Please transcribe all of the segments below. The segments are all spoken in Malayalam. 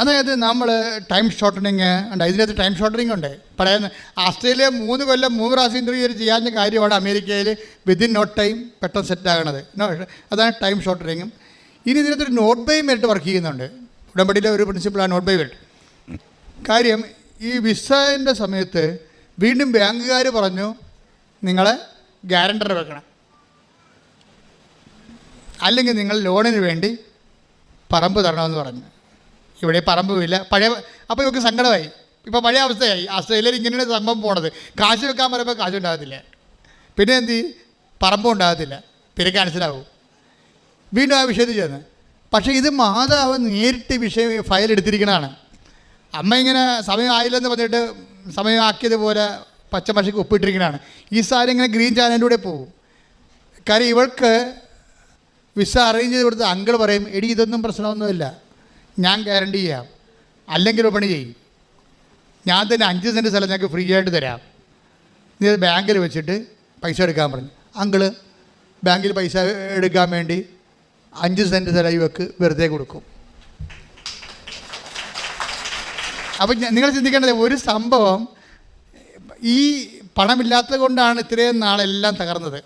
അതായത് നമ്മൾ ടൈം ഷോർട്ടനിങ് ഉണ്ട്. ഇതിനകത്ത് ടൈം ഷോർട്ടനിങ് ഉണ്ട്. പറയുന്ന ആസ്ട്രേലിയ മൂന്ന് കൊല്ലം മൂന്ന് പ്രാവശ്യം ഇന്റർവ്യൂ ചെയ്യാവുന്ന കാര്യമാണ് അമേരിക്കയിൽ വിതിൻ നോ ടൈം പെട്ടെന്ന് സെറ്റ് ആകണത്. അതാണ് ടൈം ഷോർട്ടനിങ്ങും ഇനി ഇതിനകത്തൊരു നോട്ട് ബൈ മെറിറ്റ് വർക്ക് ചെയ്യുന്നുണ്ട്. ഉടമ്പടിയിലെ ഒരു പ്രിൻസിപ്പിളാണ് നോട്ട് ബൈ മെറിറ്റ് കാര്യം ഈ വിസന്റെ സമയത്ത് വീണ്ടും ബാങ്കുകാർ പറഞ്ഞു നിങ്ങളെ ഗ്യാരണ്ടർ വെക്കണം. അല്ലെങ്കിൽ നിങ്ങൾ ലോണിന് വേണ്ടി പറമ്പ് തരണമെന്ന് പറഞ്ഞു. ഇവിടെ പറമ്പുമില്ല പഴയ അപ്പോൾ ഇവർക്ക് സങ്കടമായി. ഇപ്പോൾ പഴയ അവസ്ഥയായി. അവസ്ഥയിൽ ഇങ്ങനെയാണ് സംഭവം പോണത്. കാശ് വെക്കാൻ പറയുമ്പോൾ കാശ് ഉണ്ടാകത്തില്ല. പിന്നെ എന്ത്? പറമ്പും ഉണ്ടാകത്തില്ല. പിന്നെ ക്യാൻസലാവും വീണ്ടും ആ വിഷയത്തിൽ ചെന്ന്. പക്ഷേ ഇത് മാതാവ് നേരിട്ട് വിഷയം ഫയൽ എടുത്തിരിക്കണതാണ്. അമ്മ ഇങ്ങനെ സമയം ആയില്ലെന്ന് പറഞ്ഞിട്ട് സമയമാക്കിയതുപോലെ പച്ചമഷിക്ക് ഒപ്പിട്ടിരിക്കണതാണ്. ഈ സാരി ഇങ്ങനെ ഗ്രീൻ ചാനലിലൂടെ പോകും. കാര്യം ഇവൾക്ക് വിസ അറേഞ്ച് ചെയ്ത് കൊടുത്ത് അങ്കിൾ പറയും എടി ഇതൊന്നും പ്രശ്നമൊന്നുമില്ല. ഞാൻ ഗ്യാരണ്ടി ചെയ്യാം. അല്ലെങ്കിൽ പണി ചെയ്യും. ഞാൻ തന്നെ അഞ്ച് സെന്റ് സ്ഥലം ഞങ്ങൾക്ക് ഫ്രീ ആയിട്ട് തരാം. നീ അത് ബാങ്കിൽ വെച്ചിട്ട് പൈസ എടുക്കാൻ പറഞ്ഞു. അങ്കിൾ ബാങ്കിൽ പൈസ എടുക്കാൻ വേണ്ടി അഞ്ച് സെന്റ് സ്ഥലം ഇവക്ക് വെറുതെ കൊടുക്കും. അപ്പം നിങ്ങൾ ചിന്തിക്കേണ്ടത് ഒരു സംഭവം ഈ പണമില്ലാത്തത് കൊണ്ടാണ് ഇത്രയും നാളെല്ലാം തകർന്നത്.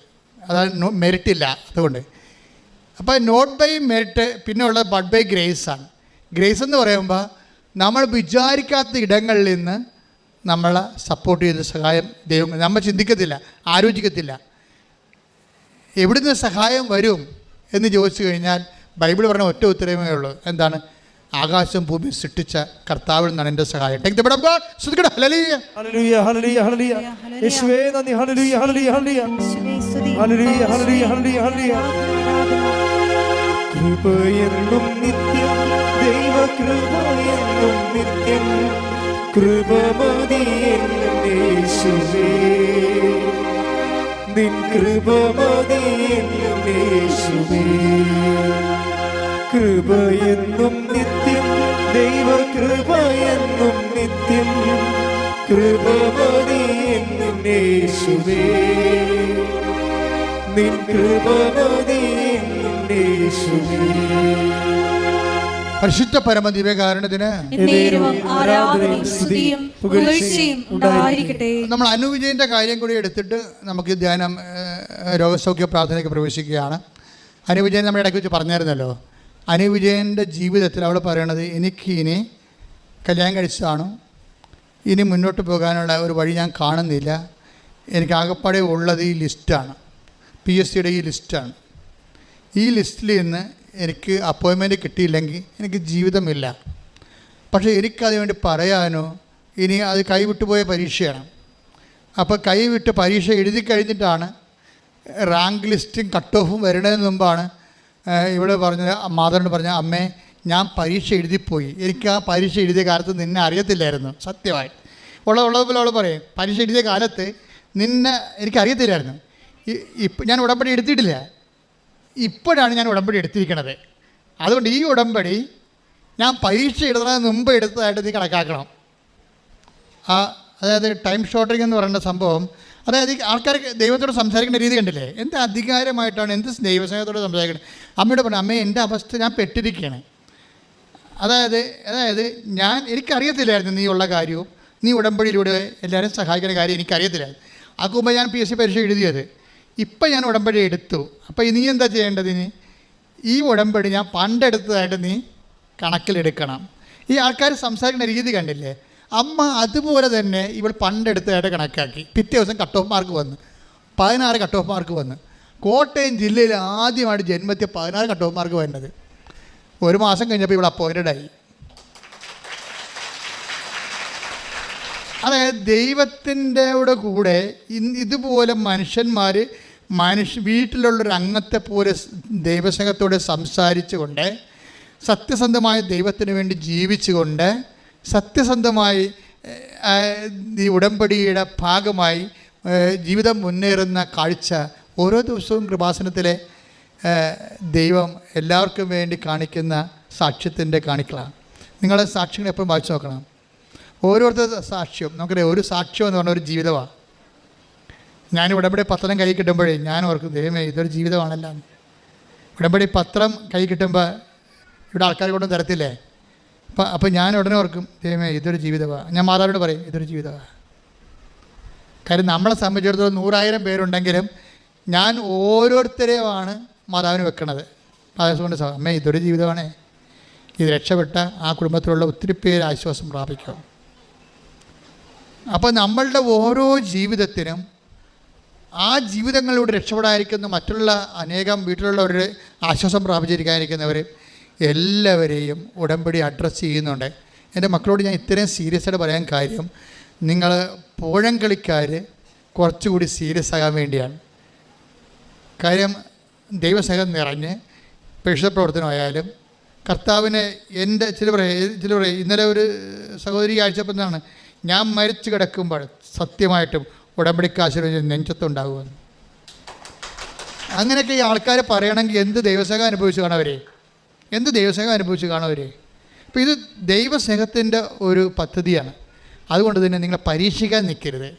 അതായത് മെറിറ്റ് ഇല്ല അതുകൊണ്ട്. അപ്പോൾ നോട്ട് ബൈ മെറിറ്റ് പിന്നെ ഉള്ളത് ബഡ് ബൈ ഗ്രേസ് ആണ്. ഗ്രേസ് എന്ന് പറയുമ്പോൾ നമ്മൾ വിചാരിക്കാത്ത ഇടങ്ങളിൽ നിന്ന് നമ്മളെ സപ്പോർട്ട് ചെയ്ത് സഹായം ദൈവം നമ്മൾ ചിന്തിക്കത്തില്ല ആലോചിക്കത്തില്ല. എവിടുന്ന് സഹായം വരും എന്ന് ചോദിച്ചു കഴിഞ്ഞാൽ ബൈബിൾ പറഞ്ഞ ഒറ്റ ഉത്തരവേ ഉള്ളൂ. എന്താണ്? ആകാശം ഭൂമി സൃഷ്ടിച്ച കർത്താവിൽ നിന്നാണ് എന്റെ സഹായം. Take the word of God. ശ്രദ്ധിക്കട്ടെ. ഹല്ലേലൂയ. ഹല്ലേലൂയ ഹല്ലേലൂയ ഹല്ലേലൂയ യേശുവേ നന്ദി. ഹല്ലേലൂയ hallelujah hallelujah hallelujah hallelujah hallelujah ഹല്ലേലൂയ കൃപയെന്നും നിത്യം ദൈവ കൃപയെന്നും നിത്യം കൃപമതിയെന്നും യേശുവേ. നിൻ കൃപമതിയെന്നും യേശുവേ. കൃപയെന്നും നിത്യം ദൈവ കൃപയെന്നും നിത്യം കൃപമതിയെന്നും യേശുവേ. നിൻ കൃപമതിയെന്നും യേശുവേ. പരിശുദ്ധ പരമ ദിവ്യകാരണത്തിന് എന്നേരവും ആരാധനയും സ്തുതിയും പുകഴ്ചയും ഉണ്ടായിരിക്കട്ടെ. നമ്മൾ അനുവിജയന്റെ കാര്യം കൂടി എടുത്തിട്ട് നമുക്ക് ധ്യാനം രോഗസൗഖ്യ പ്രാർത്ഥനയ്ക്ക് പ്രവേശിക്കുകയാണ്. അനുവിജയൻ നമ്മുടെ ഇടയ്ക്ക് വെച്ച് പറഞ്ഞായിരുന്നല്ലോ. അനുവിജയന്റെ ജീവിതത്തിൽ അവൾ പറയണത് എനിക്ക് ഇനി കല്യാണം കഴിച്ചതാണ് ഇനി മുന്നോട്ട് പോകാനുള്ള ഒരു വഴി ഞാൻ കാണുന്നില്ല. എനിക്ക് ആകപ്പാടെ ഉള്ളത് ഈ ലിസ്റ്റാണ്. പി എസ് സിയുടെ ഈ ലിസ്റ്റാണ്. ഈ ലിസ്റ്റിൽ നിന്ന് എനിക്ക് അപ്പോയിൻമെന്റ് കിട്ടിയില്ലെങ്കിൽ എനിക്ക് ജീവിതമില്ല. പക്ഷേ എനിക്കതിന് വേണ്ടി പറയാനോ ഇനി അത് കൈവിട്ടു പോയ പരീക്ഷയാണ് അപ്പോൾ കൈവിട്ട് പരീക്ഷ എഴുതി കഴിഞ്ഞിട്ടാണ് റാങ്ക് ലിസ്റ്റും കട്ട് ഓഫും വരുന്നതിന് മുമ്പാണ് ഇവിടെ പറഞ്ഞത് മാതാവിനോട് പറഞ്ഞ അമ്മേ ഞാൻ പരീക്ഷ എഴുതിപ്പോയി എനിക്ക് ആ പരീക്ഷ എഴുതിയ കാലത്ത് നിന്നെ അറിയത്തില്ലായിരുന്നു. സത്യമായി ഉള്ള ഉള്ളതുപോലെ അവൾ പറയും പരീക്ഷ എഴുതിയ കാലത്ത് നിന്നെ എനിക്ക് അറിയത്തില്ലായിരുന്നു ഇപ്പം ഞാൻ ഉടമ്പടി എടുത്തിട്ടില്ല. ഇപ്പോഴാണ് ഞാൻ ഉടമ്പടി എടുത്തിരിക്കുന്നത് അതുകൊണ്ട് ഈ ഉടമ്പടി ഞാൻ പരീക്ഷ എഴുതുന്നതിന് മുമ്പ് എടുത്തതായിട്ട് നീ കണക്കാക്കണം. ആ അതായത് ടൈം ഷോർട്ടിങ് എന്ന് പറയുന്ന സംഭവം അതായത് ആൾക്കാർ ദൈവത്തോട് സംസാരിക്കുന്ന രീതി കണ്ടില്ലേ? എന്ത് അധികാരമായിട്ടാണ് എന്ത് ദൈവസ്നേഹത്തോട് സംസാരിക്കുന്നത് അമ്മയോട് പറഞ്ഞു അമ്മേ എന്റെ അവസ്ഥ ഞാൻ പെട്ടിരിക്കുകയാണ് അതായത് അതായത് ഞാൻ എനിക്കറിയത്തില്ലായിരുന്നു നീ ഉള്ള കാര്യവും നീ ഉടമ്പടിയിലൂടെ എല്ലാവരും സഹായിക്കുന്ന കാര്യം എനിക്കറിയത്തില്ലായിരുന്നു. ആക്കുമ്പോൾ ഞാൻ പി എസ് സി പരീക്ഷ എഴുതിയത്. ഇപ്പം ഞാൻ ഉടമ്പടി എടുത്തു. അപ്പോൾ നീ എന്താ ചെയ്യേണ്ടത് ഇനി? ഈ ഉടമ്പടി ഞാൻ പണ്ടെടുത്തതായിട്ട് നീ കണക്കിലെടുക്കണം. ഈ ആൾക്കാർ സംസാരിക്കുന്ന രീതി കണ്ടില്ലേ? അമ്മ അതുപോലെ തന്നെ ഇവൾ പണ്ടെടുത്തതായിട്ട് കണക്കാക്കി. പിറ്റേ ദിവസം കട്ട് ഓഫ് മാർക്ക് വന്നു. പതിനാറ് കട്ട് ഓഫ് മാർക്ക് വന്നു. കോട്ടയം ജില്ലയിൽ ആദ്യമായിട്ട് ജന്മത്തിൽ പതിനാറ് കട്ട് ഓഫ് മാർക്ക് വരുന്നത് ഒരു മാസം കഴിഞ്ഞപ്പോൾ ഇവൾ അപ്പോയിന്റഡ് ആയി. അതായത് ദൈവത്തിന്റെ കൂടെ ഇതുപോലെ മനുഷ്യന്മാർ മനുഷ്യ വീട്ടിലുള്ളൊരു അംഗത്തെ പോലെ ദൈവസംഘത്തോടെ സംസാരിച്ചുകൊണ്ട് സത്യസന്ധമായ ദൈവത്തിന് വേണ്ടി ജീവിച്ചുകൊണ്ട് സത്യസന്ധമായി ഈ ഉടമ്പടിയുടെ ഭാഗമായി ജീവിതം മുന്നേറുന്ന കാഴ്ച ഓരോ ദിവസവും കൃപാസനത്തിലെ ദൈവം എല്ലാവർക്കും വേണ്ടി കാണിക്കുന്ന സാക്ഷ്യത്തിന്റെ കാണിക്കളാണ് നിങ്ങളെ സാക്ഷ്യങ്ങൾ എപ്പോഴും വായിച്ചു നോക്കണം. ഓരോരുത്തർ സാക്ഷ്യം. നമുക്കറിയാം ഒരു സാക്ഷ്യം എന്ന് പറഞ്ഞ ഒരു ജീവിതമാണ്. ഞാൻ ഉടമ്പടി പത്രം കൈ കിട്ടുമ്പോഴേ ഞാൻ ഓർക്കും ദൈവമേ ഇതൊരു ജീവിതമാണല്ലോ. ഉടമ്പടി പത്രം കൈ കിട്ടുമ്പോൾ ഇവിടെ ആൾക്കാർ കൊണ്ടും തരത്തില്ലേ? അപ്പം അപ്പം ഞാൻ ഉടനെ ഓർക്കും ദൈവമേ ഇതൊരു ജീവിതമാണ്. ഞാൻ മാതാവിനോട് പറയും ഇതൊരു ജീവിതമാണ്. കാര്യം നമ്മളെ സംബന്ധിച്ചിടത്തോളം നൂറായിരം പേരുണ്ടെങ്കിലും ഞാൻ ഓരോരുത്തരെയുമാണ് മാതാവിന് വെക്കണത്. മാതാവ് കൊണ്ട് അമ്മേ ഇതൊരു ജീവിതമാണേ. ഇത് രക്ഷപ്പെട്ട ആ കുടുംബത്തിലുള്ള ഒത്തിരി പേര് ആശ്വാസം പ്രാപിക്കും. അപ്പോൾ നമ്മളുടെ ഓരോ ജീവിതത്തിനും ആ ജീവിതങ്ങളിലൂടെ രക്ഷപ്പെടാതിരിക്കുന്ന മറ്റുള്ള അനേകം വീട്ടിലുള്ളവരുടെ ആശ്വാസം പ്രാപിച്ചിരിക്കാതിരിക്കുന്നവർ എല്ലാവരെയും ഉടമ്പടി അഡ്രസ്സ് ചെയ്യുന്നുണ്ട്. എന്റെ മക്കളോട് ഞാൻ ഇത്രയും സീരിയസ് ആയിട്ട് പറയാൻ കാര്യം നിങ്ങൾ പോഴംകളിക്കാർ കുറച്ചുകൂടി സീരിയസ് ആകാൻ വേണ്ടിയാണ്. കാര്യം ദൈവസഹം നിറഞ്ഞ് പ്രേക്ഷിത പ്രവർത്തനമായാലും കർത്താവിനെ എന്റെ ചില പറയാം ചില പറയാം ഇന്നലെ ഒരു സഹോദരി കാഴ്ചപ്പെടുന്നതാണ് ഞാൻ മരിച്ചു കിടക്കുമ്പോൾ സത്യമായിട്ടും ഉടമ്പടിക്ക് ആശീർവദിച്ച് നെഞ്ചത്തുണ്ടാകുമെന്ന്. അങ്ങനെയൊക്കെ ഈ ആൾക്കാർ പറയണമെങ്കിൽ എന്ത് ദൈവസ്നേഹം അനുഭവിച്ച് കാണവരെ എന്ത് ദൈവസ്നേഹം അനുഭവിച്ച് കാണവരെ അപ്പോൾ ഇത് ദൈവസ്നേഹത്തിന്റെ ഒരു പദ്ധതിയാണ്. അതുകൊണ്ട് തന്നെ നിങ്ങളെ പരീക്ഷിക്കാൻ നിൽക്കരുത്.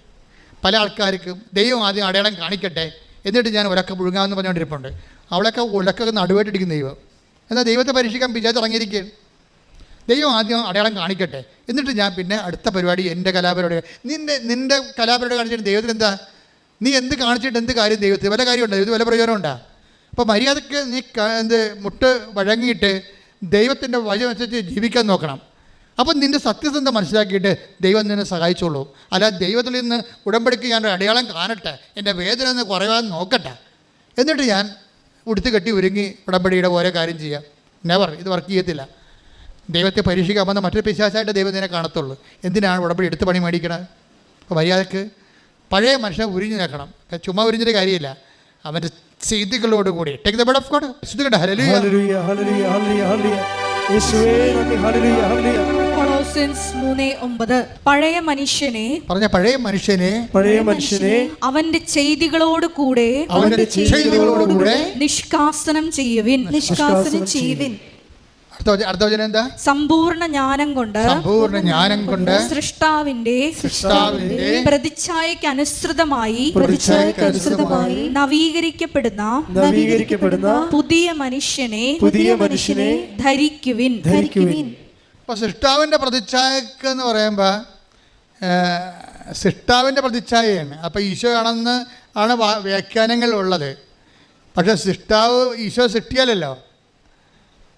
പല ആൾക്കാർക്കും ദൈവം ആദ്യം അടയാളം കാണിക്കട്ടെ. എന്നിട്ട് ഞാൻ ഉലക്ക പുഴുങ്ങാമെന്ന് പറഞ്ഞുകൊണ്ടിരിപ്പുണ്ട്. അവളൊക്കെ ഉലക്കൊക്കെ നടുവായിട്ടിരിക്കുന്ന ദൈവം. എന്നാൽ ദൈവത്തെ പരീക്ഷിക്കാൻ പിജാത്ത് ഇറങ്ങിയിരിക്കുകയാണ്. ദൈവം ആദ്യം അടയാളം കാണിക്കട്ടെ. എന്നിട്ട് ഞാൻ പിന്നെ അടുത്ത പരിപാടി എന്റെ കലാപരിപാടി നിന്റെ നിന്റെ കലാപരിപാടി കാണിച്ചിട്ട് ദൈവത്തിന് എന്താ? നീ എന്ത് കാണിച്ചിട്ട് എന്ത് കാര്യം ദൈവത്തിന്? വല്ല കാര്യമുണ്ടോ? ദൈവത്തിന് വല്ല പ്രയോജനമുണ്ടോ? അപ്പോൾ മര്യാദയ്ക്ക് നീ എന്ത് മുട്ട് വഴങ്ങിയിട്ട് ദൈവത്തിന്റെ വചനനുസരിച്ച് ജീവിക്കാൻ നോക്കണം. അപ്പം നിന്റെ സത്യസന്ധത മനസ്സിലാക്കിയിട്ട് ദൈവം നിന്നെ സഹായിച്ചോളൂ. അല്ല ദൈവത്തിൽ നിന്ന് ഉടമ്പടിക്ക് ഞാൻ അടയാളം കാണട്ടെ. എന്റെ വേദന ഒന്ന് കുറയാൻ നോക്കട്ടെ. എന്നിട്ട് ഞാൻ ഉടുത്ത് കെട്ടി ഒരുങ്ങി ഉടമ്പടിയുടെ ഓരോ കാര്യം ചെയ്യാം. നെവർ ഇത് വർക്ക് ചെയ്യത്തില്ല. ദൈവത്തെ പരീക്ഷിക്കാൻ വന്ന മറ്റൊരു പിശാചായിട്ട് ദൈവത്തിനെ കാണത്തുള്ളൂ. എന്തിനാണ് ഉടമ്പടി എടുത്ത് പണി മേടിക്കണത് അപ്പോൾ മര്യാദയ്ക്ക് പഴയ മനുഷ്യനെ ഉരിഞ്ഞു നിൽക്കണം. ചുമ്മാ ഉരിഞ്ഞിട്ട് കാര്യമില്ല. അവന്റെ ചെയ്തികളോട് കൂടി. Take the word of God ശ്രദ്ധിക്കട്ടെ hallelujah hallelujah hallelujah hallelujah hallelujah യേശുവേ നന്ദി. ഹല്ലേലൂയ ഹല്ലേലൂയ കൊളോസിൻസ് മൂന്ന് ഒമ്പത്. പഴയ മനുഷ്യനെ പറഞ്ഞ പഴയ മനുഷ്യനെ പഴയ മനുഷ്യനെ അവന്റെ ചെയ്തികളോട് കൂടെ അവന്റെ ചെയ്തികളോട് കൂടെ നിഷ്കാസനം ചെയ്യുവിൻ. നിഷ്കാസനം ചെയ്യുവിൻ. അടുത്ത വച- അടുത്ത വചനം എന്താ? സമ്പൂർണ ജ്ഞാനം കൊണ്ട് സമ്പൂർണ ജ്ഞാനം കൊണ്ട് സൃഷ്ടാവിന്റെ സൃഷ്ടാവിന്റെ പ്രതിച്ഛായയ്ക്ക് അനുസൃതമായി പ്രതിച്ഛായയ്ക്ക് അനുസൃതമായി നവീകരിക്കപ്പെടുന്ന നവീകരിക്കപ്പെടുന്ന പുതിയ മനുഷ്യനെ പുതിയ മനുഷ്യനെ ധരിക്കുവിൻ. ധരിക്കുവിൻ. അപ്പോൾ സൃഷ്ടാവിന്റെ പ്രതിച്ഛായക്ക് എന്ന് പറയുമ്പോൾ സൃഷ്ടാവിന്റെ പ്രതിച്ഛായയാണ്. അപ്പോൾ ഈശോ ആണെന്ന് ആണ് വ്യാഖ്യാനങ്ങൾ ഉള്ളത്. പക്ഷെ സൃഷ്ടാവ് ഈശോ സൃഷ്ടിയല്ലല്ലോ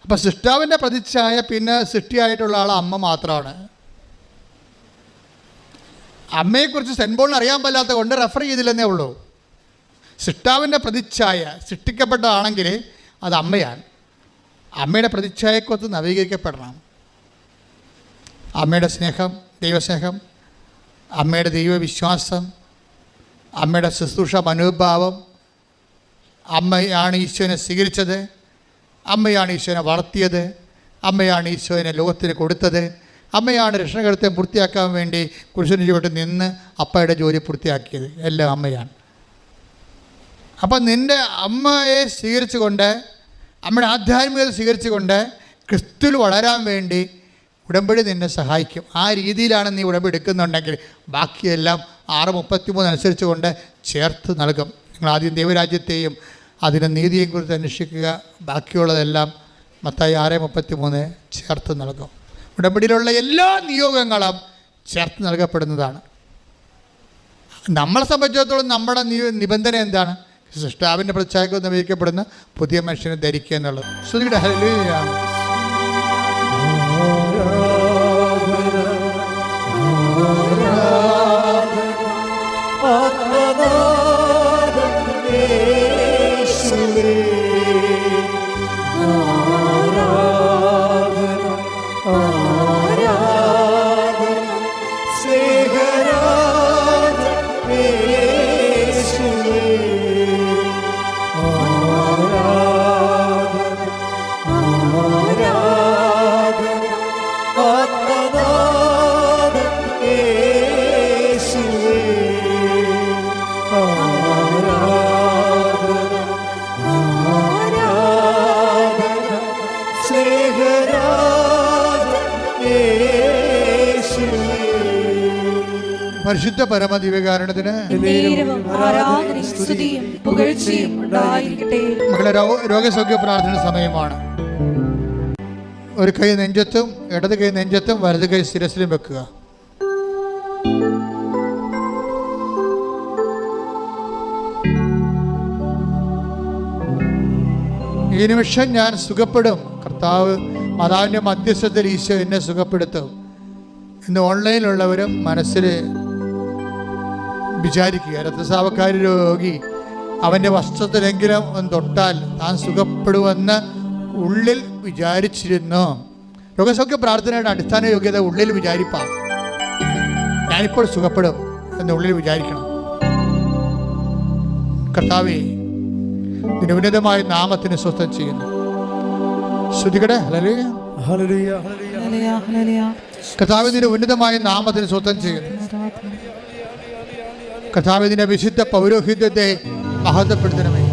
അപ്പോൾ സൃഷ്ടാവിന്റെ പ്രതിച്ഛായ പിന്നെ സൃഷ്ടിയായിട്ടുള്ള ആൾ അമ്മ മാത്രമാണ് അമ്മയെക്കുറിച്ച് സെൻബോളിന് അറിയാൻ പറ്റാത്ത കൊണ്ട് റെഫർ ചെയ്തില്ലെന്നേ ഉള്ളൂ. സൃഷ്ടാവിന്റെ പ്രതിച്ഛായ സൃഷ്ടിക്കപ്പെട്ടതാണെങ്കിൽ അത് അമ്മയാണ്. അമ്മയുടെ പ്രതിച്ഛായക്കൊത്ത് നവീകരിക്കപ്പെടണം. അമ്മയുടെ സ്നേഹം ദൈവസ്നേഹം അമ്മയുടെ ദൈവവിശ്വാസം അമ്മയുടെ ശുശ്രൂഷ മനോഭാവം അമ്മയാണ് ഈശ്വരനെ സ്വീകരിച്ചത്. അമ്മയാണ് ഈശോനെ വളർത്തിയത്. അമ്മയാണ് ഈശോനെ ലോകത്തിന് കൊടുത്തത്. അമ്മയാണ് രക്ഷകരത്തെ പൂർത്തിയാക്കാൻ വേണ്ടി കുരിശിന് ചുവട്ട് നിന്ന് അപ്പയുടെ ജോലി പൂർത്തിയാക്കിയത്. എല്ലാം അമ്മയാണ്. അപ്പം നിന്റെ അമ്മയെ സ്വീകരിച്ചുകൊണ്ട് അമ്മയുടെ ആധ്യാത്മികത സ്വീകരിച്ചുകൊണ്ട് ക്രിസ്തുവിൽ വളരാൻ വേണ്ടി ഉടമ്പടി നിന്നെ സഹായിക്കും. ആ രീതിയിലാണ് നീ ഉടമ്പടി എടുക്കുന്നുണ്ടെങ്കിൽ ബാക്കിയെല്ലാം ആറ് മുപ്പത്തിമൂന്ന് അനുസരിച്ച് കൊണ്ട് ചേർത്ത് നൽകും. നിങ്ങൾ ആദ്യം ദൈവരാജ്യത്തെയും അതിന്റെ നീതിയെക്കുറിച്ച് അന്വേഷിക്കുക. ബാക്കിയുള്ളതെല്ലാം മത്തായി ആറ് മുപ്പത്തി മൂന്ന് ചേർത്ത് നൽകും. ഉടമ്പടിയിലുള്ള എല്ലാ നിയോഗങ്ങളും ചേർത്ത് നൽകപ്പെടുന്നതാണ്. നമ്മളെ സംബന്ധിച്ചിടത്തോളം നമ്മുടെ നിബന്ധന എന്താണ്? സൃഷ്ടാവിന്റെ പ്രത്യേകം നിർവഹിക്കപ്പെടുന്ന പുതിയ മനുഷ്യനെ ധരിക്കുക എന്നുള്ളത്. ശ്രുതിയുടെ ഹല്ലേലൂയ. പരിശുദ്ധ പരമദിവ്യകാരണത്തിന് മക്കളെ രോഗസൗഖ്യ പ്രാർത്ഥന സമയമാണ്. ഒരു കൈ നെഞ്ചത്തും ഇടത് കൈ നെഞ്ചത്തും വലത് കൈ ശിരസിലും വെക്കുക. ഈ നിമിഷം ഞാൻ സുഖപ്പെടും. കർത്താവ് മാതാവിന്റെ മധ്യസ്ഥത്തിൽ ഈശോ എന്നെ സുഖപ്പെടുത്തും. ഇന്ന് ഓൺലൈനിലുള്ളവരും മനസ്സിൽ വിചാരിക്കുക. രക്തസ്രാവക്കാരി രോഗി അവന്റെ വസ്ത്രത്തിലെങ്കിലും ഒന്ന് തൊട്ടാൽ താൻ സുഖപ്പെടുമെന്ന് ഉള്ളിൽ വിചാരിച്ചിരുന്നു. രോഗസൗഖ്യ പ്രാർത്ഥനയുടെ അടിസ്ഥാന യോഗ്യത ഉള്ളിൽ വിചാരിപ്പാണ് ഞാനിപ്പോൾ സുഖപ്പെടും എന്ന് ഉള്ളിൽ വിചാരിക്കണം. കർത്താവേ നിന്റെ ഉന്നതമായ നാമത്തിന് സ്വസ്ഥം ചെയ്യുന്നു. ശ്രുതികടെ ഹല്ലേലൂയ. ഹല്ലേലൂയ. ഹല്ലേലൂയ ഹല്ലേലൂയ, ഹല്ലേലൂയ. കർത്താവ് നിന്റെ ഉന്നതമായ നാമത്തിന് സ്വസ്ഥം ചെയ്യുന്നു. കർത്താവ് നിന്റെ വിശുദ്ധ പൗരോഹിത്യത്തെ മഹത്വപ്പെടുത്തണമേ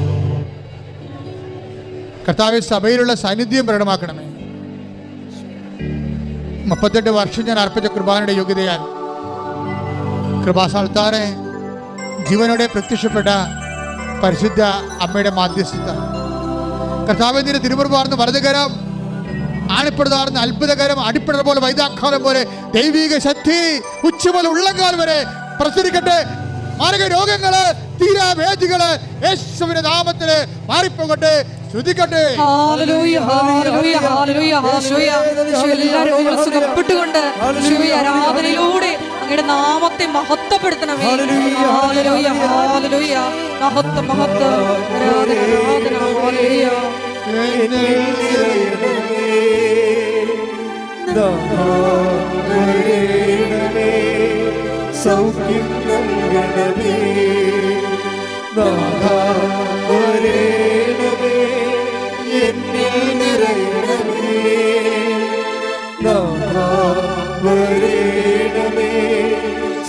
കർത്താവ് സഭയിലുള്ള സാന്നിധ്യം പ്രകടമാക്കണമേ. മുപ്പത്തെട്ട് വർഷം ഞാൻ അർപ്പിച്ച കുർബാനയുടെ യോഗ്യതയാൽ കൃപാസാൽത്താറെ ജീവനോടെ പ്രത്യക്ഷപ്പെട്ട പരിശുദ്ധ അമ്മയുടെ മാധ്യസ്ഥത. കർത്താവിന്റെ തിരുമുറുപാർന്ന് വലതുകരം ആണിപ്പെടുതാർന്ന അത്ഭുതകരം അടിപ്പിടർ പോലെ വൈദാഖാലം പോലെ ദൈവിക ശക്തി ഉച്ചമുതൽ ഉള്ളങ്കാൽ വരെ പ്രസരിക്കട്ടെ മാരക രോഗങ്ങൾ തീരാവേദികൾ യേശുവിന്റെ നാമത്തിൽ മാറിപ്പോകട്ടെ. ശ്രുതിക്കട്ടെ എല്ലാ സുഖപ്പെട്ടുകൊണ്ട് ആരാധനയിലൂടെ അങ്ങയുടെ നാമത്തെ മഹത്വപ്പെടുത്തണമേ. മഹത്വം മഹത്വം. ആരാധന സൗഖ്യം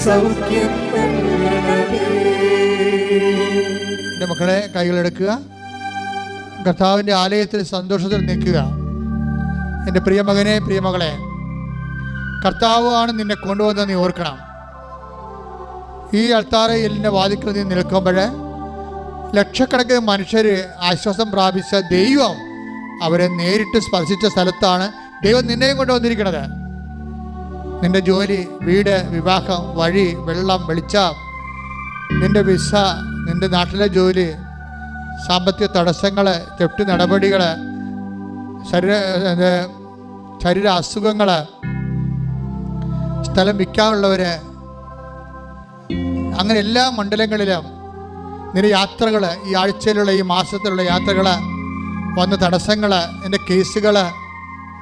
സൗഖ്യം എന്റെ മക്കളെ കൈകളെടുക്കുക കർത്താവിന്റെ ആലയത്തിൽ സന്തോഷത്തിൽ നിൽക്കുക. എന്റെ പ്രിയമകനെ പ്രിയമകളെ കർത്താവാണ് നിന്നെ കൊണ്ടുവന്നത് നീ ഓർക്കണം. ഈ അൾത്താറയിലിന്റെ വാതിക്കൽ നീ നിൽക്കുമ്പോൾ ലക്ഷക്കണക്കിന് മനുഷ്യർ ആശ്വാസം പ്രാപിച്ച ദൈവം അവരെ നേരിട്ട് സ്പർശിച്ച സ്ഥലത്താണ് ദൈവം നിന്നെയും കൊണ്ടുവന്നിരിക്കുന്നത് നിന്റെ ജോലി വീട് വിവാഹം വഴി വെള്ളം വെളിച്ചം നിന്റെ വിസ നിന്റെ നാട്ടിലെ ജോലി സാമ്പത്തിക തടസ്സങ്ങൾ തെറ്റ് നടപടികൾ ശരീര ശരീര അസുഖങ്ങൾ സ്ഥലം വിൽക്കാനുള്ളവർ അങ്ങനെ എല്ലാ മണ്ഡലങ്ങളിലും നിന്റെ യാത്രകൾ ഈ ആഴ്ചയിലുള്ള ഈ മാസത്തിലുള്ള യാത്രകൾ വന്ന തടസ്സങ്ങൾ എന്റെ കേസുകൾ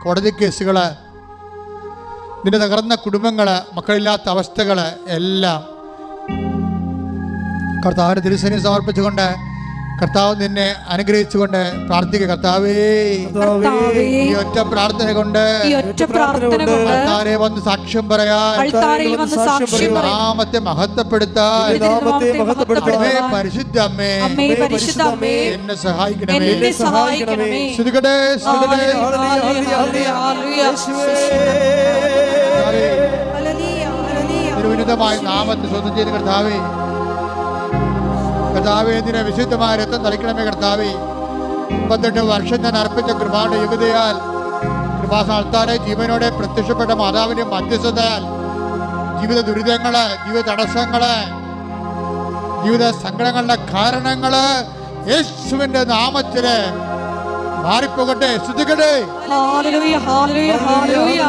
കോടതി കേസുകൾ നിന്റെ തകർന്ന കുടുംബങ്ങൾ മക്കളില്ലാത്ത അവസ്ഥകൾ എല്ലാം കർത്താവിന് തിരുസേനെ സമർപ്പിച്ചുകൊണ്ട് കർത്താവ് നിന്നെ അനുഗ്രഹിച്ചുകൊണ്ട് പ്രാർത്ഥിക്കുക. കർത്താവേ ഈ ഒറ്റ പ്രാർത്ഥന കൊണ്ട് വന്ന് സാക്ഷ്യം പറയാൻ. നാമത്തെ മഹത്വപ്പെടുത്താൻ. പരിശുദ്ധ അമ്മേ. എന്നെ സഹായിക്കണമേ. ശ്രുതികടേ. ഒരു ഉന്നതമായ നാമത്തെ സ്വന്തം ചെയ്ത് കർത്താവേ കർത്താവേ എന്തിനെ വിശുദ്ധമായ രക്തം തളിക്കണമേ കർത്താവേ. മുപ്പത്തെട്ട് വർഷം ഞാൻ അർപ്പിച്ച കൃപായുടെ യുഗതയാൽ കൃപാസാൽത്താരെ ജീവനോടെ പ്രത്യക്ഷപ്പെട്ട മാതാവിന്റെ മധ്യസ്ഥതയാൽ ജീവിത ദുരിതങ്ങൾ ജീവിത തടസ്സങ്ങൾ ജീവിത സങ്കടങ്ങളുടെ കാരണങ്ങൾ യേശുവിന്റെ നാമത്തിൽ മാറിപ്പോകട്ടെ. ശ്രദ്ധിക്കട്ടെ ഹല്ലേലൂയ,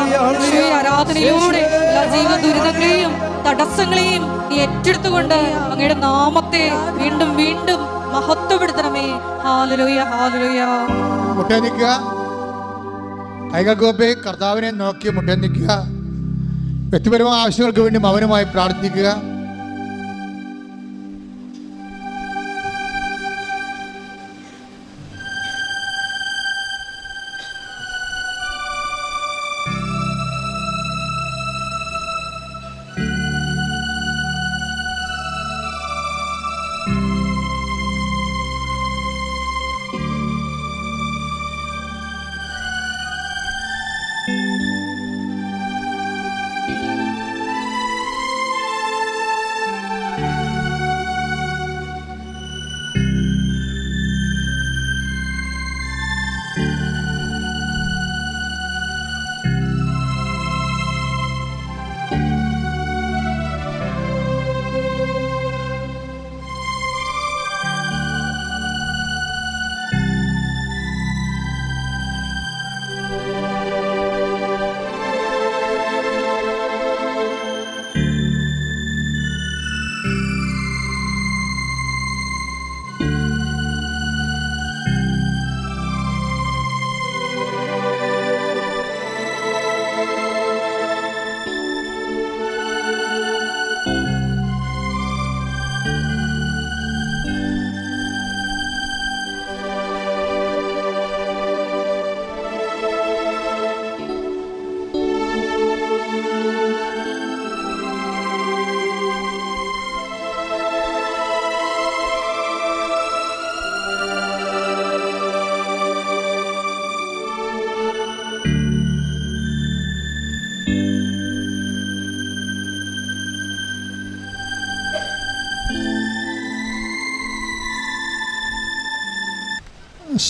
ഹല്ലേലൂയ, ഹല്ലേലൂയ. യേശുവേ, ആരാധനയിലൂടെ എല്ലാ ജീവ ദുരിതങ്ങളെയും തടസ്സങ്ങളെയും നീ ഏറ്റെടുത്തുകൊണ്ട് അങ്ങയുടെ നാമത്തെ വീണ്ടും വീണ്ടും മഹത്വപ്പെടുത്തണമേ. ഹാലലുയ ഹാലലോയ. മുട്ടേ നിൽക്കുക കൈകൾ കർത്താവിനെ നോക്കി മുട്ടേ നിൽക്കുക വ്യക്തിപരമായ ആവശ്യങ്ങൾക്ക് വേണ്ടി മൗനമായി പ്രാർത്ഥിക്കുക.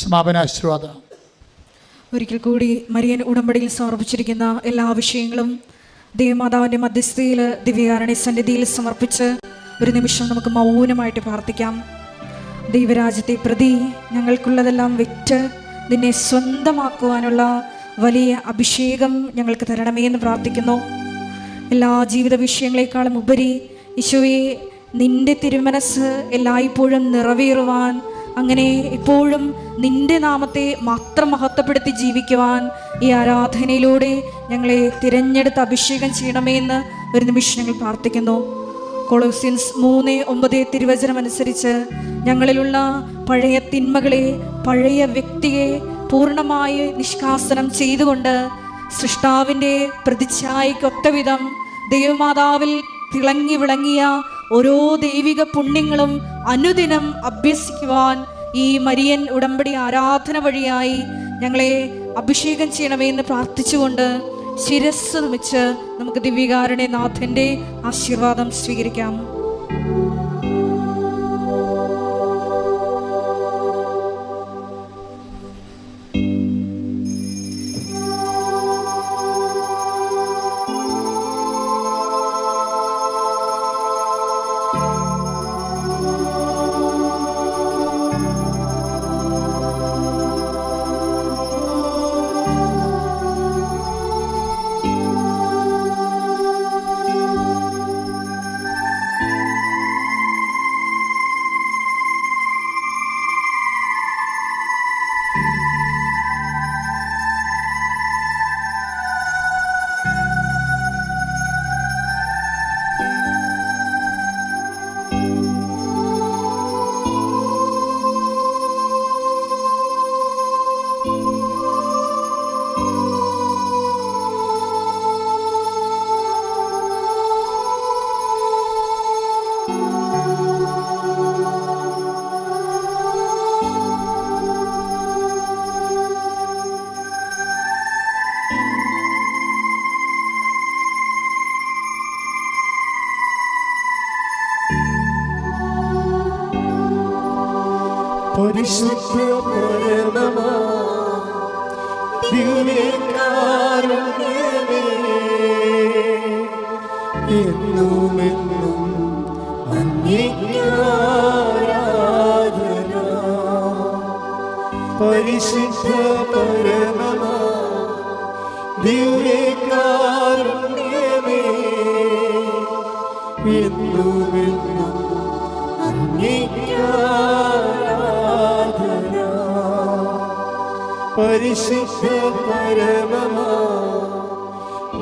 സമാപന ആശീർവാദം. ഒരിക്കൽ കൂടി മരിയൻ ഉടമ്പടിയിൽ സമർപ്പിച്ചിരിക്കുന്ന എല്ലാ വിഷയങ്ങളും ദേവമാതാവിന്റെ മധ്യസ്ഥയിൽ ദിവ്യകാരണി സന്നിധിയിൽ സമർപ്പിച്ച് ഒരു നിമിഷം നമുക്ക് മൗനമായിട്ട് പ്രാർത്ഥിക്കാം. ദൈവരാജ്യത്തെ പ്രതി ഞങ്ങൾക്കുള്ളതെല്ലാം വിറ്റ് നിന്നെ സ്വന്തമാക്കുവാനുള്ള വലിയ അഭിഷേകം ഞങ്ങൾക്ക് തരണമേ എന്ന് പ്രാർത്ഥിക്കുന്നു. എല്ലാ ജീവിത വിഷയങ്ങളെക്കാളും ഉപരി ഈശോയെ നിന്റെ തിരുമനസ് എല്ലായ്പ്പോഴും നിറവേറുവാൻ അങ്ങനെ എപ്പോഴും നിന്റെ നാമത്തെ മാത്രം മഹത്വപ്പെടുത്തി ജീവിക്കുവാൻ ഈ ആരാധനയിലൂടെ ഞങ്ങളെ തിരഞ്ഞെടുത്ത് അഭിഷേകം ചെയ്യണമേ എന്ന് ഒരു നിമിഷം ഞങ്ങൾ പ്രാർത്ഥിക്കുന്നു. കൊളോസിയൻസ് മൂന്ന് ഒമ്പത് തിരുവചനം അനുസരിച്ച് ഞങ്ങളിലുള്ള പഴയ തിന്മകളെ പഴയ വ്യക്തിയെ പൂർണമായി നിഷ്കാസനം ചെയ്തുകൊണ്ട് സൃഷ്ടാവിന്റെ പ്രതിച്ഛായക്കൊത്തവിധം ദൈവമാതാവിൽ തിളങ്ങി വിളങ്ങിയ ഓരോ ദൈവിക പുണ്യങ്ങളും അനുദിനം അഭ്യസിക്കുവാൻ ഈ മരിയൻ ഉടമ്പടി ആരാധന വഴിയായി ഞങ്ങളെ അഭിഷേകം ചെയ്യണമേ എന്ന് പ്രാർത്ഥിച്ചുകൊണ്ട് ശിരസ് നമിച്ച് നമുക്ക് ദിവ്യകാരുടെ നാഥന്റെ ആശീർവാദം സ്വീകരിക്കാം.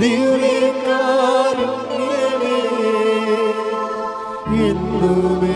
ദിവ്യകാരുണ്യമേ എന്നുമെന്നും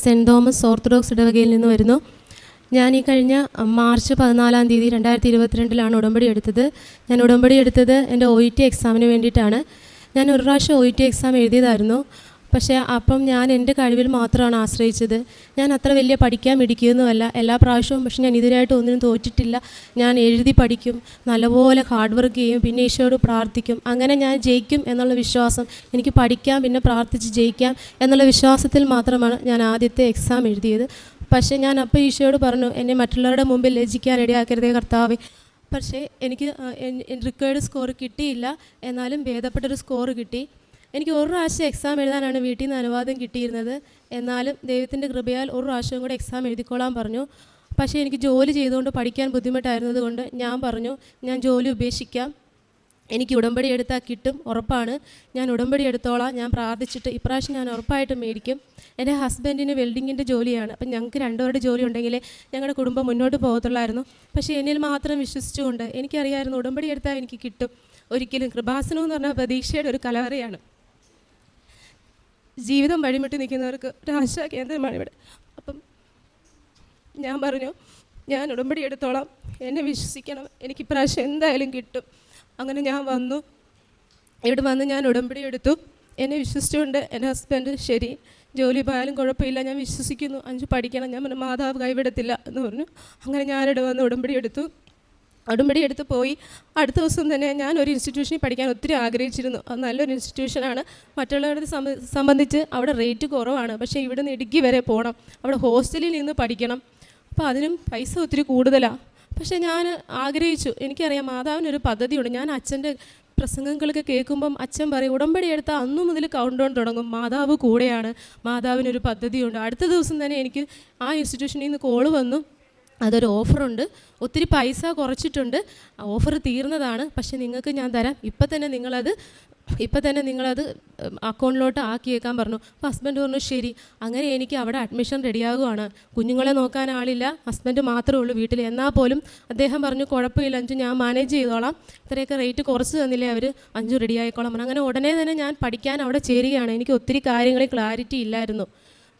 ആലപ്പുഴ സെന്റ് തോമസ് ഓർത്തഡോക്സ് ഇടവകയിൽ നിന്ന് വരുന്നു. ഞാൻ ഈ കഴിഞ്ഞ മാർച്ച് പതിനാലാം തീയതി രണ്ടായിരത്തി ഇരുപത്തിരണ്ടിലാണ് ഉടമ്പടി എടുത്തത്. ഞാൻ ഉടമ്പടി എടുത്തത് എന്റെ ഒ ഇ ടി എക്സാമിന് വേണ്ടിയിട്ടാണ്. ഞാൻ ഒരു പ്രാവശ്യം ഒ ഇ ടി എക്സാം എഴുതിയതായിരുന്നു. പക്ഷേ അപ്പം ഞാൻ എന്റെ കഴിവിൽ മാത്രമാണ് ആശ്രയിച്ചത്. ഞാൻ അത്ര വലിയ പഠിക്കാൻ മിടിക്കുകയൊന്നുമല്ല എല്ലാ പ്രാവശ്യവും പക്ഷെ ഞാൻ ഇതിനായിട്ട് ഒന്നിനും തോറ്റിട്ടില്ല. ഞാൻ എഴുതി പഠിക്കും നല്ലപോലെ ഹാർഡ് വർക്ക് ചെയ്യും പിന്നെ ഈശോയോട് പ്രാർത്ഥിക്കും. അങ്ങനെ ഞാൻ ജയിക്കും എന്നുള്ള വിശ്വാസം എനിക്ക് പഠിക്കാം പിന്നെ പ്രാർത്ഥിച്ച് ജയിക്കാം എന്നുള്ള വിശ്വാസത്തിൽ മാത്രമാണ് ഞാൻ ആദ്യത്തെ എക്സാം എഴുതിയത്. പക്ഷേ ഞാൻ അപ്പോൾ ഈശോയോട് പറഞ്ഞു എന്നെ മറ്റുള്ളവരുടെ മുമ്പിൽ ലജിക്കാൻ ഇടയാക്കരുതേ കർത്താവേ. പക്ഷേ എനിക്ക് റിക്വേർഡ് സ്കോർ കിട്ടിയില്ല. എന്നാലും ഭേദപ്പെട്ടൊരു സ്കോർ കിട്ടി. എനിക്ക് ഒരു പ്രാവശ്യം എക്സാം എഴുതാനാണ് വീട്ടിൽ നിന്ന് അനുവാദം കിട്ടിയിരുന്നത്. എന്നാലും ദൈവത്തിന്റെ കൃപയാൽ ഒരു പ്രാവശ്യം കൂടെ എക്സാം എഴുതിക്കോളാൻ പറഞ്ഞു. പക്ഷേ എനിക്ക് ജോലി ചെയ്തുകൊണ്ട് പഠിക്കാൻ ബുദ്ധിമുട്ടായിരുന്നത് കൊണ്ട് ഞാൻ പറഞ്ഞു ഞാൻ ജോലി ഉപേക്ഷിക്കാം. എനിക്ക് ഉടമ്പടി എടുത്താൽ കിട്ടും ഉറപ്പാണ്. ഞാൻ ഉടമ്പടി എടുത്തോളാം. ഞാൻ പ്രാർത്ഥിച്ചിട്ട് ഇപ്രാവശ്യം ഞാൻ ഉറപ്പായിട്ട് മേടിക്കും. എന്റെ ഹസ്ബൻഡിന് വെൽഡിങ്ങിന്റെ ജോലിയാണ്. അപ്പം ഞങ്ങൾക്ക് രണ്ടുപേരുടെ ജോലി ഉണ്ടെങ്കിലേ ഞങ്ങളുടെ കുടുംബം മുന്നോട്ട് പോകത്തുള്ളായിരുന്നു. പക്ഷേ എന്നിൽ മാത്രം വിശ്വസിച്ചുകൊണ്ട് എനിക്കറിയായിരുന്നു ഉടമ്പടി എടുത്താൽ എനിക്ക് കിട്ടും. ഒരിക്കലും കൃപാസനം എന്ന് പറഞ്ഞാൽ പ്രതീക്ഷയുടെ ഒരു കലവറയാണ്. ജീവിതം വഴിമുട്ടി നിൽക്കുന്നവർക്ക് ഒരു ആശാ കേന്ദ്രമാണ് ഇവിടെ. അപ്പം ഞാൻ പറഞ്ഞു ഞാൻ ഉടമ്പടി എടുത്തോളാം. എന്നെ വിശ്വസിക്കണം. എനിക്ക് ഇപ്രാവശ്യം എന്തായാലും കിട്ടും. അങ്ങനെ ഞാൻ വന്നു. ഇവിടെ വന്ന് ഞാൻ ഉടമ്പടി എടുത്തു. എന്നെ വിശ്വസിച്ചുകൊണ്ട് എന്റെ ഹസ്ബൻഡ് ശരി ജോലി പോയാലും കുഴപ്പമില്ല ഞാൻ വിശ്വസിക്കുന്നു. അഞ്ച് പഠിക്കണം. ഞാൻ പറഞ്ഞു മാതാവ് കൈവിടത്തില്ല എന്ന് പറഞ്ഞു. അങ്ങനെ ഞാനിവിടെ വന്ന് ഉടമ്പടി എടുത്തു. ഉടമ്പടി എടുത്ത് പോയി. അടുത്ത ദിവസം തന്നെ ഞാൻ ഒരു ഇൻസ്റ്റിറ്റ്യൂഷനിൽ പഠിക്കാൻ ഒത്തിരി ആഗ്രഹിച്ചിരുന്നു. അത് നല്ലൊരു ഇൻസ്റ്റിറ്റ്യൂഷനാണ് മറ്റുള്ളവരെ സംബ- സംബന്ധിച്ച് അവിടെ റേറ്റ് കുറവാണ്. പക്ഷേ ഇവിടെ നിന്ന് ഇടുക്കി വരെ പോകണം അവിടെ ഹോസ്റ്റലിൽ നിന്ന് പഠിക്കണം. അപ്പോൾ അതിനും പൈസ ഒത്തിരി കൂടുതലാണ് പക്ഷേ ഞാൻ ആഗ്രഹിച്ചു. എനിക്കറിയാം മാതാവിനൊരു പദ്ധതിയുണ്ട്. ഞാൻ അച്ഛന്റെ പ്രസംഗങ്ങളൊക്കെ കേൾക്കുമ്പം അച്ഛൻ പറയും ഉടമ്പടി എടുത്ത അന്നു മുതൽ കൗണ്ട് ഡൗൺ തുടങ്ങും. മാതാവ് കൂടെയാണ്. മാതാവിനൊരു പദ്ധതിയുണ്ട്. അടുത്ത ദിവസം തന്നെ എനിക്ക് ആ ഇൻസ്റ്റിറ്റ്യൂഷനിൽ നിന്ന് കോൾ വന്നു. അതൊരു ഓഫറുണ്ട്. ഒത്തിരി പൈസ കുറച്ചിട്ടുണ്ട്. ഓഫർ തീർന്നതാണ്. പക്ഷെ നിങ്ങൾക്ക് ഞാൻ തരാം. ഇപ്പം തന്നെ നിങ്ങളത് ഇപ്പം തന്നെ നിങ്ങളത് അക്കൗണ്ടിലോട്ട് ആക്കിയേക്കാൻ പറഞ്ഞു. അപ്പോൾ ഹസ്ബൻഡ് പറഞ്ഞു ശരി. അങ്ങനെ എനിക്ക് അവിടെ അഡ്മിഷൻ റെഡിയാകുവാണ്. കുഞ്ഞുങ്ങളെ നോക്കാൻ ആളില്ല. ഹസ്ബൻഡ് മാത്രമേ ഉള്ളൂ വീട്ടിൽ. എന്നാൽ പോലും അദ്ദേഹം പറഞ്ഞു കുഴപ്പമില്ല അഞ്ചു ഞാൻ മാനേജ് ചെയ്തോളാം. ഇത്രയൊക്കെ റേറ്റ് കുറച്ച് തന്നില്ലേ അവർ? അഞ്ചു റെഡി ആയിക്കോളാം അങ്ങനെ ഉടനെ തന്നെ ഞാൻ പഠിക്കാൻ അവിടെ ചേരുകയാണ്. എനിക്ക് ഒത്തിരി കാര്യങ്ങളിൽ ക്ലാരിറ്റി ഇല്ലായിരുന്നു.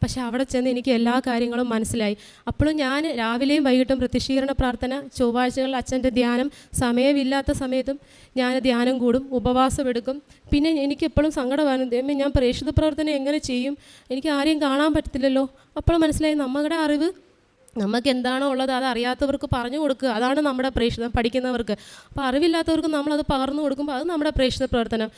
പക്ഷേ അവിടെ ചെന്ന് എനിക്ക് എല്ലാ കാര്യങ്ങളും മനസ്സിലായി. അപ്പോഴും ഞാൻ രാവിലെയും വൈകിട്ടും പ്രത്യക്ഷീകരണ പ്രാർത്ഥന ചൊവ്വാഴ്ചകളിൽ അച്ഛന്റെ ധ്യാനം സമയമില്ലാത്ത സമയത്തും ഞാൻ ധ്യാനം കൂടും ഉപവാസം എടുക്കും. പിന്നെ എനിക്കെപ്പോഴും സങ്കടമാണ് ദൈവമേ ഞാൻ പ്രേക്ഷിത പ്രവർത്തനം എങ്ങനെ ചെയ്യും? എനിക്ക് ആരെയും കാണാൻ പറ്റത്തില്ലല്ലോ. അപ്പോഴും മനസ്സിലായി നമ്മുടെ അറിവ് നമുക്ക് എന്താണോ ഉള്ളത് അത് അറിയാത്തവർക്ക് പറഞ്ഞു കൊടുക്കുക. അതാണ് നമ്മുടെ പ്രേക്ഷിതം പഠിക്കുന്നവർക്ക്. അപ്പോൾ അറിവില്ലാത്തവർക്ക് നമ്മളത് പകർന്നു കൊടുക്കുമ്പോൾ അത് നമ്മുടെ പ്രേക്ഷിത പ്രവർത്തനം.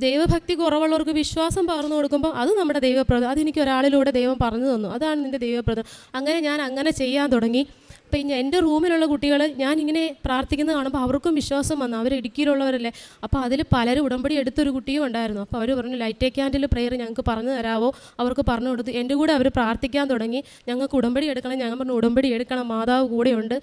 ദൈവഭക്തി കുറവുള്ളവർക്ക് വിശ്വാസം പകർന്നു കൊടുക്കുമ്പോൾ അത് നമ്മുടെ ദൈവപ്രദം അതെനിക്ക് ഒരാളിലൂടെ ദൈവം പറഞ്ഞു തന്നു. അതാണ് നിന്റെ ദൈവപ്രദം അങ്ങനെ ഞാൻ അങ്ങനെ ചെയ്യാൻ തുടങ്ങി. പിന്നെ എന്റെ റൂമിലുള്ള കുട്ടികൾ ഞാൻ ഇങ്ങനെ പ്രാർത്ഥിക്കുന്നത് കാണുമ്പോൾ അവർക്കും വിശ്വാസം വന്നു. അവർ ഇടുക്കിയിലുള്ളവരല്ലേ. അപ്പോൾ അതിൽ പലരും ഉടമ്പടി എടുത്തൊരു കുട്ടിയും ഉണ്ടായിരുന്നു. അപ്പോൾ അവർ പറഞ്ഞു ലൈറ്റ് ക്യാൻഡിൽ പ്രെയർ ഞങ്ങൾക്ക് പറഞ്ഞു തരാവോ? അവർക്ക് പറഞ്ഞു കൊടുത്തു. എന്റെ കൂടെ അവർ പ്രാർത്ഥിക്കാൻ തുടങ്ങി. ഞങ്ങൾക്ക് ഉടമ്പടി എടുക്കണം. ഞങ്ങൾ പറഞ്ഞു ഉടമ്പടി എടുക്കണം. മാതാവ് കൂടെയുണ്ട്.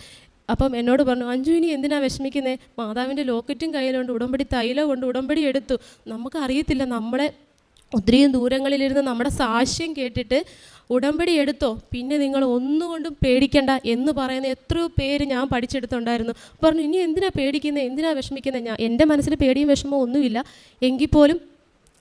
അപ്പം എന്നോട് പറഞ്ഞു അഞ്ജു ഇനി എന്തിനാ വിഷമിക്കുന്നത് മാതാവിന്റെ ലോക്കറ്റും കയ്യിലുണ്ട് ഉടമ്പടി തൈലം കൊണ്ട് ഉടമ്പടി എടുത്തു. നമുക്കറിയത്തില്ല നമ്മളെ ഒത്തിരിയും ദൂരങ്ങളിലിരുന്ന് നമ്മുടെ സാക്ഷ്യം കേട്ടിട്ട് ഉടമ്പടി എടുത്തോ? പിന്നെ നിങ്ങൾ ഒന്നുകൊണ്ടും പേടിക്കണ്ട എന്ന് പറയുന്ന എത്രയോ പേര് ഞാൻ പഠിച്ചെടുത്തുണ്ടായിരുന്നു. പറഞ്ഞു ഇനി എന്തിനാ പേടിക്കുന്നത് എന്തിനാ വിഷമിക്കുന്നത് ഞാൻ എന്റെ മനസ്സിൽ പേടിയും വിഷമവും ഒന്നുമില്ല. എങ്കിൽ പോലും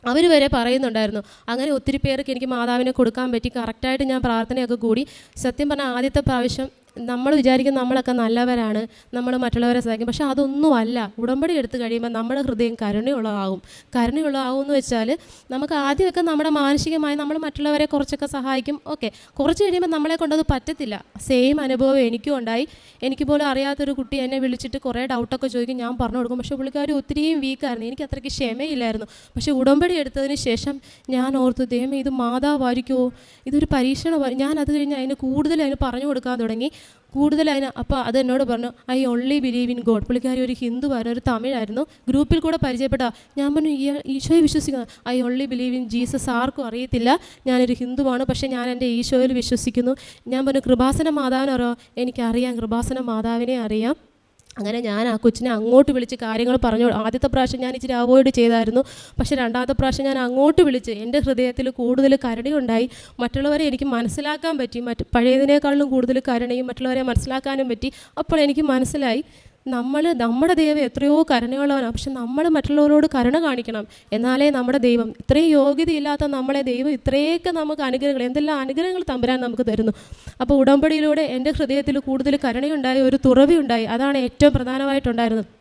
അവർ വരെ പറയുന്നുണ്ടായിരുന്നു. അങ്ങനെ ഒത്തിരി പേർക്ക് എനിക്ക് മാതാവിനെ കൊടുക്കാൻ പറ്റി. കറക്റ്റായിട്ട് ഞാൻ പ്രാർത്ഥനയൊക്കെ കൂടി. സത്യം പറഞ്ഞാൽ ആദ്യത്തെ പ്രാവശ്യം നമ്മൾ വിചാരിക്കും നമ്മളൊക്കെ നല്ലവരാണ് നമ്മൾ മറ്റുള്ളവരെ സഹായിക്കും. പക്ഷെ അതൊന്നും അല്ല ഉടമ്പടി എടുത്തു കഴിയുമ്പോൾ നമ്മുടെ ഹൃദയം കരുണയുള്ളതാകും. കരുണയുള്ളതാകും എന്ന് വെച്ചാൽ നമുക്ക് ആദ്യമൊക്കെ നമ്മുടെ മാനസികമായി നമ്മൾ മറ്റുള്ളവരെ കുറച്ചൊക്കെ സഹായിക്കും. ഓക്കെ. കുറച്ച് കഴിയുമ്പോൾ നമ്മളെ കൊണ്ടത് പറ്റത്തില്ല. സെയിം അനുഭവം എനിക്കും ഉണ്ടായി. എനിക്ക് പോലും അറിയാത്തൊരു കുട്ടി എന്നെ വിളിച്ചിട്ട് കുറേ ഡൗട്ടൊക്കെ ചോദിക്കും. ഞാൻ പറഞ്ഞു കൊടുക്കും. പക്ഷേ പുള്ളിക്കാർ ഒത്തിരിയും വീക്കായിരുന്നു എനിക്ക് അത്രയ്ക്ക് ക്ഷമയില്ലായിരുന്നു. പക്ഷേ ഉടമ്പടി എടുത്തതിന് ശേഷം ഞാൻ ഓർത്തു ദൈവം ഇത് മാതാവായിരിക്കുമോ ഇതൊരു പരീക്ഷണമായി ഞാൻ അത് കഴിഞ്ഞ് അതിന് കൂടുതൽ അതിന് പറഞ്ഞു കൊടുക്കാൻ തുടങ്ങി. കൂടുതൽ അതിന് അപ്പോൾ അത് എന്നോട് പറഞ്ഞു I only believe in God പുള്ളിക്കാരി ഒരു ഹിന്ദു ആയിരുന്നു ഒരു തമിഴായിരുന്നു. ഗ്രൂപ്പിൽ കൂടെ പരിചയപ്പെട്ട ഞാൻ പറഞ്ഞു ഈ ഈശോയെ വിശ്വസിക്കുന്നു. I only believe in Jesus. ആർക്കും അറിയത്തില്ല. ഞാനൊരു ഹിന്ദുവാണ് പക്ഷേ ഞാൻ എന്റെ ഈശോയിൽ വിശ്വസിക്കുന്നു. ഞാൻ പറഞ്ഞു കൃപാസന മാതാവിനറിയോ എനിക്കറിയാം കൃപാസന മാതാവിനെ അറിയാം. അങ്ങനെ ഞാൻ ആ കൊച്ചിനെ അങ്ങോട്ട് വിളിച്ച് കാര്യങ്ങൾ പറഞ്ഞു. ആദ്യത്തെ പ്രാവശ്യം ഞാൻ ഇച്ചിരി അവോയ്ഡ് ചെയ്തായിരുന്നു. പക്ഷേ രണ്ടാമത്തെ പ്രാവശ്യം ഞാൻ അങ്ങോട്ട് വിളിച്ച് എന്റെ ഹൃദയത്തിൽ കൂടുതൽ കരുണയുണ്ടായി മറ്റുള്ളവരെ എനിക്ക് മനസ്സിലാക്കാൻ പറ്റി. മറ്റ് പഴയതിനേക്കാളും കൂടുതൽ കരുണയും മറ്റുള്ളവരെ മനസ്സിലാക്കാനും പറ്റി. അപ്പോൾ എനിക്ക് മനസ്സിലായി. നമ്മൾ നമ്മുടെ ദൈവം എത്രയോ കരുണയുള്ളവനാണ്. പക്ഷെ നമ്മൾ മറ്റുള്ളവരോട് കരുണ കാണിക്കണം. എന്നാലേ നമ്മുടെ ദൈവം ഇത്രയും യോഗ്യതയില്ലാത്ത നമ്മളെ ദൈവം ഇത്രയൊക്കെ നമുക്ക് അനുഗ്രഹങ്ങൾ എന്തെല്ലാം അനുഗ്രഹങ്ങൾ തമ്പുരാൻ നമുക്ക് തരുന്നു. അപ്പോൾ ഉടമ്പടിയിലൂടെ എന്റെ ഹൃദയത്തിൽ കൂടുതൽ കരുണയുണ്ടായി ഒരു തുറവിയുണ്ടായി. അതാണ് ഏറ്റവും പ്രധാനമായിട്ടുണ്ടായിരുന്നത്.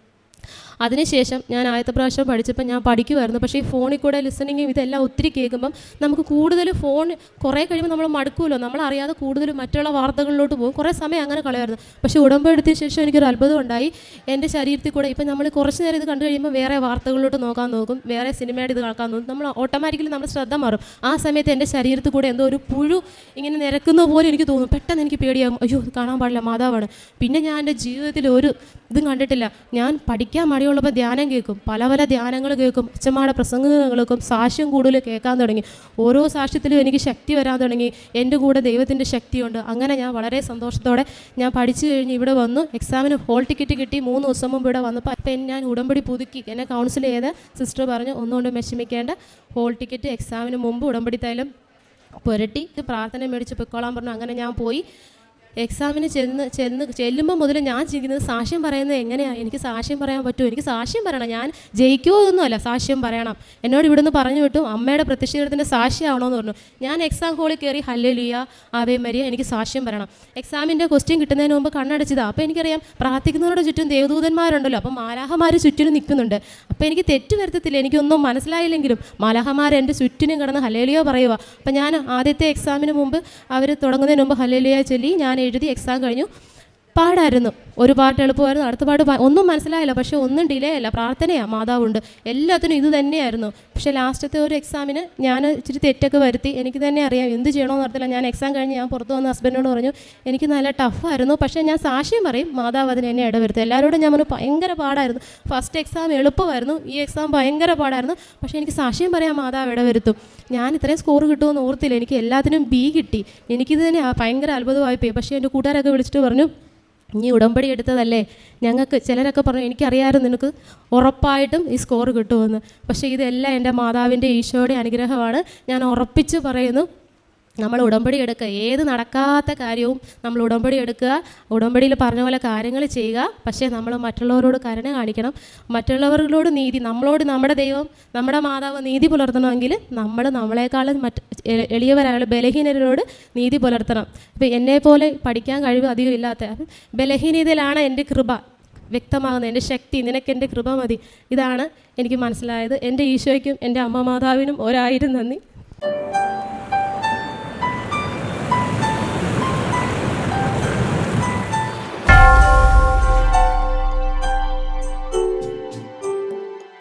അതിനുശേഷം ഞാൻ ആദ്യത്തെ പ്രാവശ്യം പഠിച്ചപ്പോൾ ഞാൻ പഠിക്കുമായിരുന്നു പക്ഷേ ഈ ഫോണിൽ കൂടെ ലിസണിങ്ങും ഇതെല്ലാം ഒത്തിരി കേൾക്കുമ്പം നമുക്ക് കൂടുതൽ ഫോൺ കുറേ കഴിയുമ്പോൾ നമ്മൾ മടുക്കുമല്ലോ. നമ്മളറിയാതെ കൂടുതൽ മറ്റുള്ള വാർത്തകളിലോട്ട് പോകും. കുറേ സമയം അങ്ങനെ കളയായിരുന്നു പക്ഷേ ഉടമ്പെടുത്തിയ ശേഷം എനിക്കൊരു അത്ഭുതം ഉണ്ടായി. എന്റെ ശരീരത്തിൽ കൂടെ ഇപ്പം നമ്മൾ കുറച്ച് നേരം ഇത് കണ്ടു കഴിയുമ്പോൾ വേറെ വാർത്തകളിലോട്ട് നോക്കാൻ നോക്കും. വേറെ സിനിമയുടെ ഇത് കാണാൻ നോക്കും. നമ്മൾ ഓട്ടോമാറ്റിക്കലി നമ്മുടെ ശ്രദ്ധ മാറും. ആ സമയത്ത് എന്റെ ശരീരത്തിൽ കൂടെ എന്തോ ഒരു പുഴു ഇങ്ങനെ നിരക്കുന്ന പോലെ എനിക്ക് തോന്നും. പെട്ടെന്ന് എനിക്ക് പേടിയാകും. അയ്യോ കാണാൻ പാടില്ല മാതാവാണ്. പിന്നെ ഞാൻ എന്റെ ജീവിതത്തിൽ ഒരു ഇതും കണ്ടിട്ടില്ല. ഞാൻ പഠിക്കാൻ മടിയുള്ള സമയമുള്ളപ്പോൾ ധ്യാനം കേൾക്കും. പല പല ധ്യാനങ്ങൾ കേൾക്കും. അച്ഛന്മാരുടെ പ്രസംഗങ്ങൾ കേൾക്കും സാക്ഷ്യം കൂടുതൽ കേൾക്കാൻ തുടങ്ങി. ഓരോ സാക്ഷ്യത്തിലും എനിക്ക് ശക്തി വരാൻ തുടങ്ങി. എന്റെ കൂടെ ദൈവത്തിന്റെ ശക്തിയുണ്ട്. അങ്ങനെ ഞാൻ വളരെ സന്തോഷത്തോടെ ഞാൻ പഠിച്ചു കഴിഞ്ഞ് ഇവിടെ വന്നു. എക്സാമിന് ഹോൾ ടിക്കറ്റ് കിട്ടി. മൂന്ന് ദിവസം മുമ്പ് ഇവിടെ വന്നപ്പോൾ അപ്പം ഞാൻ ഉടമ്പടി പുതുക്കി. എന്നെ കൗൺസിൽ ചെയ്ത് സിസ്റ്റർ പറഞ്ഞു ഒന്നുകൊണ്ട് വിഷമിക്കേണ്ട. ഹോൾ ടിക്കറ്റ് എക്സാമിന് മുമ്പ് ഉടമ്പടി തൈലം പുരട്ടി. പ്രാർത്ഥന മേടിച്ച് പൊയ്ക്കോളാൻ പറഞ്ഞു. അങ്ങനെ ഞാൻ പോയി. എക്സാമിന് ചെന്ന് ചെന്ന് ചെല്ലുമ്പോൾ മുതൽ ഞാൻ ചിന്തിക്കുന്നത് സാക്ഷ്യം പറയുന്നത് എങ്ങനെയാണ് എനിക്ക് സാക്ഷ്യം പറയാൻ പറ്റുമോ എനിക്ക് സാക്ഷ്യം പറയണം. ഞാൻ ജയിക്കുമോ ഒന്നുമല്ല സാക്ഷ്യം പറയണം. എന്നോട് ഇവിടുന്ന് പറഞ്ഞു വിട്ടു അമ്മയുടെ പ്രത്യക്ഷീകരണത്തിന്റെ സാക്ഷ്യമാണോന്ന് പറഞ്ഞു. ഞാൻ എക്സാം ഹോളിൽ കയറി ഹല്ലലിയ ആവേ മരിയ എനിക്ക് സാക്ഷ്യം പറയണം. എക്സാമിന്റെ ക്വസ്റ്റ്യൻ കിട്ടുന്നതിന് മുമ്പ് കണ്ണടച്ചതാണ് അപ്പോൾ എനിക്കറിയാം പ്രാർത്ഥിക്കുന്നവരുടെ ചുറ്റും ദേവദൂതന്മാരുണ്ടല്ലോ. അപ്പോൾ മാലാഹമാർ ചുറ്റിനും നിൽക്കുന്നുണ്ട്. അപ്പോൾ എനിക്ക് തെറ്റ് വരുത്തത്തില്ല. എനിക്കൊന്നും മനസ്സിലായില്ലെങ്കിലും മാലാഹമാർ എന്റെ ചുറ്റിനും കിടന്ന് ഹലേലിയോ പറയുക അപ്പോൾ ഞാൻ ആദ്യത്തെ എക്സാമിന് മുമ്പ് അവർ തുടങ്ങുന്നതിന് മുമ്പ് ഹലേലിയ ചൊല്ലി. ഞാൻ എഴുതി എക്സാം കഴിഞ്ഞു. പാടായിരുന്നു. ഒരു പാട്ട് എളുപ്പമായിരുന്നു. അടുത്ത പാട്ട് ഒന്നും മനസ്സിലായില്ല. പക്ഷേ ഒന്നും ഡിലേ അല്ല പ്രാർത്ഥനയാണ് മാതാവുണ്ട്. എല്ലാത്തിനും ഇത് തന്നെയായിരുന്നു. പക്ഷേ ലാസ്റ്റത്തെ ഒരു എക്സാമിന് ഞാൻ ഇച്ചിരി തെറ്റൊക്കെ വരുത്തി. എനിക്ക് തന്നെ അറിയാം. എന്ത് ചെയ്യണമെന്ന് അറിയത്തില്ല. ഞാൻ എക്സാം കഴിഞ്ഞ് ഞാൻ പുറത്ത് വന്ന ഹസ്ബൻഡിനോട് പറഞ്ഞു എനിക്ക് നല്ല ടഫായിരുന്നു പക്ഷേ ഞാൻ സാക്ഷ്യം പറയും. മാതാവ് അതിന് എന്നെ ഇടവരുത്തി. എല്ലാവരോടും ഞാൻ പറഞ്ഞു ഭയങ്കര പാടായിരുന്നു. ഫസ്റ്റ് എക്സാം എളുപ്പമായിരുന്നു. ഈ എക്സാം ഭയങ്കര പാടായിരുന്നു. പക്ഷേ എനിക്ക് സാക്ഷ്യം പറയാൻ മാതാവ് ഇടവരുത്തും. ഞാൻ ഇത്രയും സ്കോർ കിട്ടുമെന്ന് ഓർത്തില്ല. എനിക്ക് എല്ലാത്തിനും ബി കിട്ടി. എനിക്കിത് തന്നെ ഭയങ്കര അത്ഭുതമായി പോയി. പക്ഷേ എന്റെ കൂട്ടുകാരൊക്കെ വിളിച്ചിട്ട് പറഞ്ഞു നീ ഉടമ്പടി എടുത്തതല്ലേ? ഞങ്ങൾക്ക് ചിലരൊക്കെ പറഞ്ഞു എനിക്കറിയാമായിരുന്നു നിനക്ക് ഉറപ്പായിട്ടും ഈ സ്കോർ കിട്ടുമെന്ന്. പക്ഷേ ഇതെല്ലാം എന്റെ മാതാവിന്റെ ഈശോയുടെ അനുഗ്രഹമാണ്. ഞാൻ ഉറപ്പിച്ച് പറയുന്നു നമ്മൾ ഉടമ്പടി എടുക്കുക. ഏത് നടക്കാത്ത കാര്യവും നമ്മൾ ഉടമ്പടി എടുക്കുക. ഉടമ്പടിയിൽ പറഞ്ഞ പോലെ കാര്യങ്ങൾ ചെയ്യുക. പക്ഷേ നമ്മൾ മറ്റുള്ളവരോട് കരുണ കാണിക്കണം. മറ്റുള്ളവരോട് നീതി നമ്മളോട് നമ്മുടെ ദൈവം നമ്മുടെ മാതാവ് നീതി പുലർത്തണമെങ്കിൽ നമ്മൾ നമ്മളെക്കാളും മറ്റ് എളിയവരായ ബലഹീനരോട് നീതി പുലർത്തണം. ഇപ്പം എന്നെപ്പോലെ പഠിക്കാൻ കഴിവ് അധികം ഇല്ലാത്ത ബലഹീനതയിലാണ് എന്റെ കൃപ വ്യക്തമാകുന്ന എന്റെ ശക്തി നിനക്ക് എന്റെ കൃപ മതി. ഇതാണ് എനിക്ക് മനസ്സിലായത്. എന്റെ ഈശോയ്ക്കും എന്റെ അമ്മ മാതാവിനും ഒരായിരം നന്ദി.